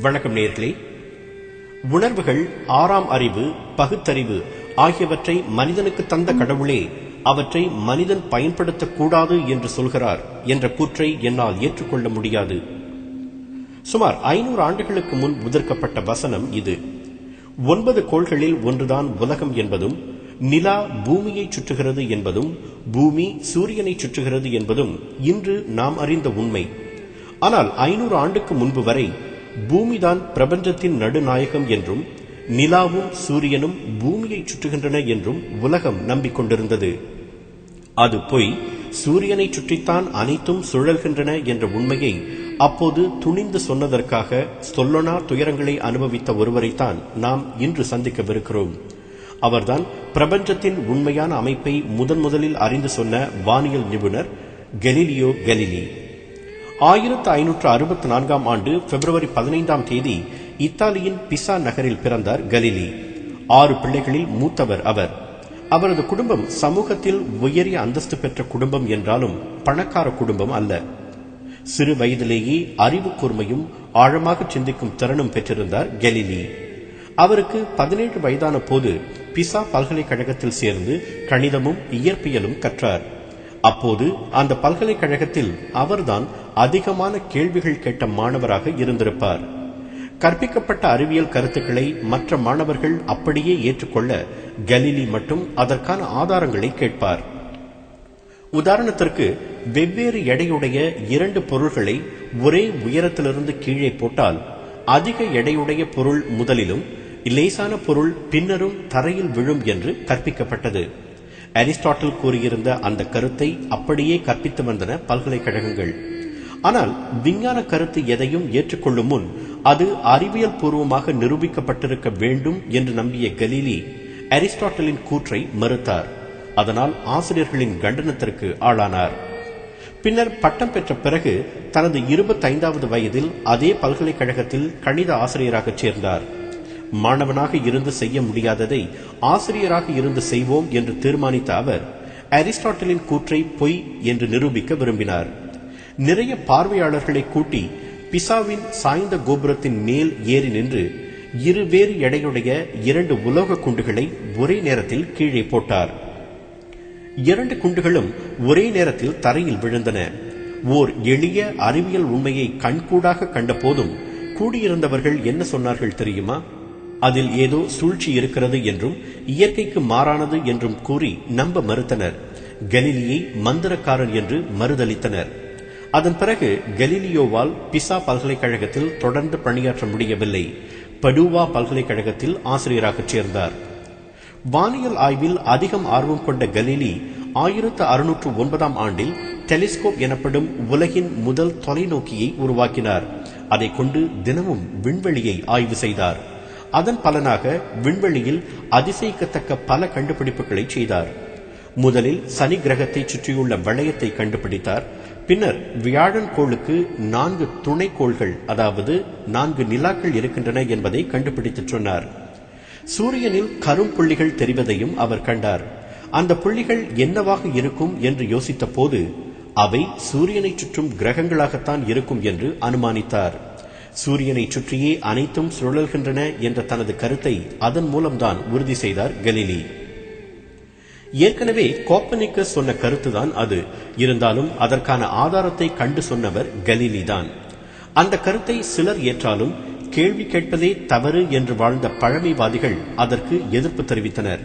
வணக்கம் நேர்களே உணர்வுகள் ஆறாம் அறிவு பகுத்தறிவு ஆகியவற்றை மனிதனுக்கு தந்த கடவுளே அவற்றை மனிதன் பயன்படுத்தக்கூடாது என்று சொல்கிறார் என்ற கூற்றை என்னால் ஏற்றுக்கொள்ள முடியாது. சுமார் ஐநூறு ஆண்டுகளுக்கு முன் உதிர்க்கப்பட்ட வசனம் இது. ஒன்பது கோள்களில் ஒன்றுதான் உலகம் என்பதும் நிலா பூமியை சுற்றுகிறது என்பதும் பூமி சூரியனை சுற்றுகிறது என்பதும் இன்று நாம் அறிந்த உண்மை. ஆனால் ஐநூறு ஆண்டுக்கு முன்பு வரை பூமிதான் பிரபஞ்சத்தின் நடுநாயகம் என்றும் நிலாவும் சூரியனும் பூமியை சுற்றுகின்றன என்றும் உலகம் நம்பிக்கொண்டிருந்தது. அது பொய் சூரியனை சுற்றித்தான் அனைத்தும் சுழல்கின்றன என்ற உண்மையை அப்போது துணிந்து சொன்னதற்காக சொல்லனா துயரங்களை அனுபவித்த ஒருவரைத்தான் நாம் இன்று சந்திக்கவிருக்கிறோம். அவர்தான் பிரபஞ்சத்தின் உண்மையான அமைப்பை முதன் முதலில் அறிந்து சொன்ன வானியல் நிபுணர் கெலிலியோ கெலிலி. ஆயிரத்து ஐநூற்று அறுபத்தி நான்காம் ஆண்டு பிப்ரவரி பதினைந்தாம் தேதி இத்தாலியின் பிசா நகரில் பிறந்தார் கலிலி. ஆறு பிள்ளைகளில் மூத்தவர் அவர். அவரது குடும்பம் சமூகத்தில் உயரிய அந்தஸ்து பெற்ற குடும்பம் என்றாலும் பணக்கார குடும்பம் அல்ல. சிறு வயதிலேயே அறிவு கூர்மையும் ஆழமாக சிந்திக்கும் திறனும் பெற்றிருந்தார் கெலிலி. அவருக்கு பதினேழு வயதான போது பிசா பல்கலைக்கழகத்தில் சேர்ந்து கணிதமும் இயற்பியலும் கற்றார். அப்போது அந்த பல்கலைக்கழகத்தில் அவர்தான் அதிகமான கேள்விகள் கேட்ட மாணவராக இருந்திருப்பார். கற்பிக்கப்பட்ட அறிவியல் கருத்துக்களை மற்ற மாணவர்கள் அப்படியே ஏற்றுக்கொள்ள கலிலி மட்டும் அதற்கான ஆதாரங்களை கேட்பார். உதாரணத்திற்கு வெவ்வேறு எடையுடைய இரண்டு பொருள்களை ஒரே உயரத்திலிருந்து கீழே போட்டால் அதிக எடையுடைய பொருள் முதலிலும் லேசான பொருள் பின்னரும் தரையில் விழும் என்று கற்பிக்கப்பட்டது. அரிஸ்டாட்டில் கூறியிருந்த அந்த கருத்தை அப்படியே கற்பித்து வந்தன பல்கலைக்கழகங்கள். ஆனால் விஞ்ஞான கருத்து எதையும் ஏற்றுக்கொள்ளும் முன் அது அறிவியல் பூர்வமாக நிரூபிக்கப்பட்டிருக்க வேண்டும் என்று நம்பிய கலீலி அரிஸ்டாட்டலின் கூற்றை மறுத்தார். அதனால் ஆசிரியர்களின் கண்டனத்திற்கு ஆளானார். பின்னர் பட்டம் பெற்ற பிறகு தனது இருபத்தைந்தாவது வயதில் அதே பல்கலைக்கழகத்தில் கணித ஆசிரியராக சேர்ந்தார். மாணவனாக இருந்து செய்ய முடியாததை ஆசிரியராக இருந்து செய்வோம் என்று தீர்மானித்த அவர் அரிஸ்டாட்டலின் கூற்றை பொய் என்று நிரூபிக்க விரும்பினார். நிறைய பார்வையாளர்களை கூட்டி பிசாவின் சாய்ந்த கோபுரத்தின் மேல் ஏறி நின்று இருவேறு எடையுடைய இரண்டு உலோக குண்டுகளை ஒரே நேரத்தில் கீழே போட்டார். இரண்டு குண்டுகளும் ஒரே நேரத்தில் தரையில் விழுந்தன. ஓர் எளிய அறிவியல் உண்மையை கண்கூடாக கண்ட போதும் கூடியிருந்தவர்கள் என்ன சொன்னார்கள் தெரியுமா? அதில் ஏதோ சூழ்ச்சி இருக்கிறது என்றும் இயற்கைக்கு மாறானது என்றும் கூறி நம்ப மறுத்தனர். கலிலியை மந்திரக்காரன் என்று மறுதளித்தனர். அதன் பிறகு கலீலியோவால் பிசா பல்கலைக்கழகத்தில் தொடர்ந்து பணியாற்ற முடியவில்லை. படுவா பல்கலைக்கழகத்தில் ஆசிரியராக சேர்ந்தார். வானியல் ஆய்வில் அதிகம் ஆர்வம் கொண்ட கலீலி ஆயிரத்து அறுநூற்று ஒன்பதாம் ஆண்டில் டெலிஸ்கோப் எனப்படும் உலகின் முதல் தொலைநோக்கியை உருவாக்கினார். அதை கொண்டு தினமும் விண்வெளியை ஆய்வு செய்தார். அதன் பலனாக விண்வெளியில் அதிசயிக்கத்தக்க பல கண்டுபிடிப்புகளை செய்தார். முதலில் சனி கிரகத்தை சுற்றியுள்ள வளையத்தை கண்டுபிடித்தார். பின்னர் வியாழன் கோளுக்கு நான்கு துணைக்கோள்கள் அதாவது நான்கு நிலாக்கள் இருக்கின்றன என்பதை கண்டுபிடித்துச் சொன்னார். சூரியனில் கரும் புள்ளிகள் தெரிவதையும் அவர் கண்டார். அந்த புள்ளிகள் என்னவாக இருக்கும் என்று யோசித்த போது அவை சூரியனை சுற்றும் கிரகங்களாகத்தான் இருக்கும் என்று அனுமானித்தார். சூரியனை சுற்றியே அனைத்தும் சுழல்கின்றன என்ற தனது கருத்தை அதன் மூலம்தான் உறுதி செய்தார் கலிலி. ஏற்கனவே கோப்பனிக்கஸ் சொன்ன கருத்துதான் அது. இருந்தாலும் அதற்கான ஆதாரத்தை கண்டு சொன்னவர் கலிலி தான் அந்த கருத்தை சிலர் ஏற்றாலும் கேள்வி கேட்பதே தவறு என்று வாழ்ந்த பழமைவாதிகள் அதற்கு எதிர்ப்பு தெரிவித்தனர்.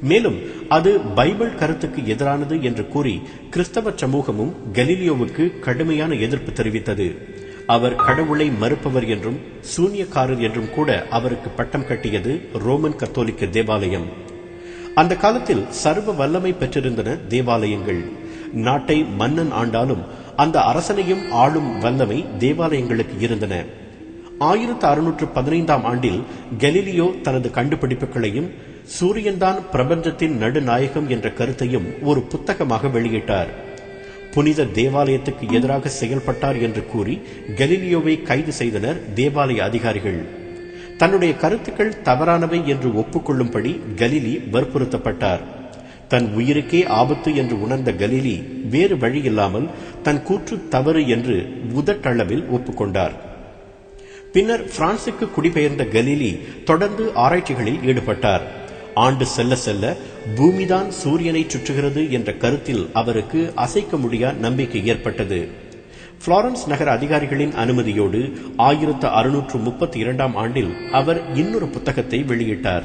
மேலும் அது பைபிள் கருத்துக்கு எதிரானது என்று கூறி கிறிஸ்தவ சமூகமும் கலீலியோவுக்கு கடுமையான எதிர்ப்பு தெரிவித்தது. அவர் கடவுளை மறுப்பவர் என்றும் சூன்யக்காரர் என்றும் கூட அவருக்கு பட்டம் கட்டியது ரோமன் கத்தோலிக்க தேவாலயம். அந்த காலத்தில் சர்வ வல்லமை பெற்றிருந்தன தேவாலயங்கள். நாட்டை மன்னன் ஆண்டாலும் அந்த அரசனையும் ஆளும் வல்லமை தேவாலயங்களுக்கு இருந்தன. ஆயிரத்து அறுநூற்று பதினைந்தாம் ஆண்டில் கெலிலியோ தனது கண்டுபிடிப்புகளையும் சூரியன்தான் பிரபஞ்சத்தின் நடுநாயகம் என்ற கருத்தையும் ஒரு புத்தகமாக வெளியிட்டார். புனித தேவாலயத்துக்கு எதிராக செயல்பட்டார் என்று கூறி கலீலியோவை கைது செய்தனர் தேவாலய அதிகாரிகள். தன்னுடைய கருத்துக்கள் தவறானவை என்று ஒப்புக்கொள்ளும்படி கலிலி வற்புறுத்தப்பட்டார். தன் உயிருக்கே ஆபத்து என்று உணர்ந்த கலிலி வேறு வழியில்லாமல் தன் கூற்று தவறு என்று உதட்டளவில் ஒப்புக்கொண்டார். பின்னர் பிரான்சுக்கு குடிபெயர்ந்த கலீலி தொடர்ந்து ஆராய்ச்சிகளில் ஈடுபட்டார். ஆண்டு செல்ல செல்ல பூமிதான் சூரியனை சுற்றுகிறது என்ற கருத்தில் அவருக்கு அசைக்க முடியா நம்பிக்கை ஏற்பட்டது. புளாரன்ஸ் நகர அதிகாரிகளின் அனுமதியோடு ஆயிரத்து அறுநூற்று முப்பத்தி இரண்டாம் ஆண்டில் அவர் இன்னொரு புத்தகத்தை வெளியிட்டார்.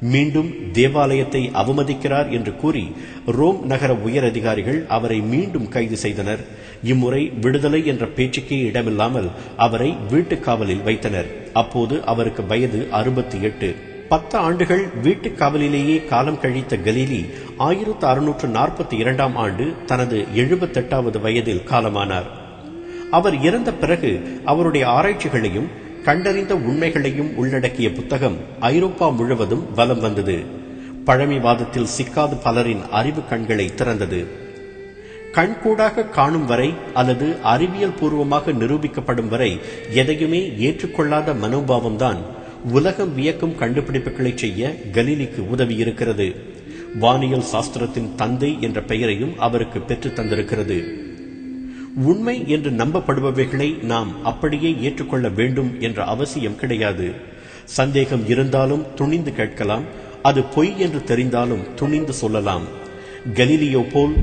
மீண்டும் தேவாலயத்தை அவமதிக்கிறார் என்று கூறி ரோம் நகர உயர் அதிகாரிகள் அவரை மீண்டும் கைது செய்தனர். இம்முறை விடுதலை என்ற பேச்சுக்கே இடமில்லாமல் அவரை வீட்டுக் காவலில் வைத்தனர். அப்போது அவருக்கு வயது அறுபத்தி எட்டு. பத்து ஆண்டுகள் வீட்டுக் காவலிலேயே காலம் கழித்த கலீலி ஆயிரத்து அறுநூற்று நாற்பத்தி இரண்டாம் ஆண்டு தனது எழுபத்தெட்டாவது வயதில் காலமானார். அவர் இறந்த பிறகு அவருடைய ஆராய்ச்சிகளையும் கண்டறிந்த உண்மைகளையும் உள்ளடக்கிய புத்தகம் ஐரோப்பா முழுவதும் வலம் வந்தது. பழமைவாதத்தில் சிக்காது பலரின் அறிவு கண்களை திறந்தது. கண்கூடாக காணும் வரை அல்லது அறிவியல் பூர்வமாக நிரூபிக்கப்படும் வரை எதையுமே ஏற்றுக்கொள்ளாத மனோபாவம்தான் உலகம் வியக்கும் கண்டுபிடிப்புகளை செய்ய கலீலிக்கு உதவியிருக்கிறது வானியல் சாஸ்திரத்தின் தந்தை என்ற பெயரையும் அவருக்கு பெற்றுத் தந்திருக்கிறது. உண்மை என்று நம்பப்படுபவைகளை நாம் அப்படியே ஏற்றுக்கொள்ள வேண்டும் என்ற அவசியம் கிடையாது. சந்தேகம் இருந்தாலும் துணிந்து கேட்கலாம் அது பொய் என்று தெரிந்தாலும் துணிந்து சொல்லலாம். கலீலியோ போல்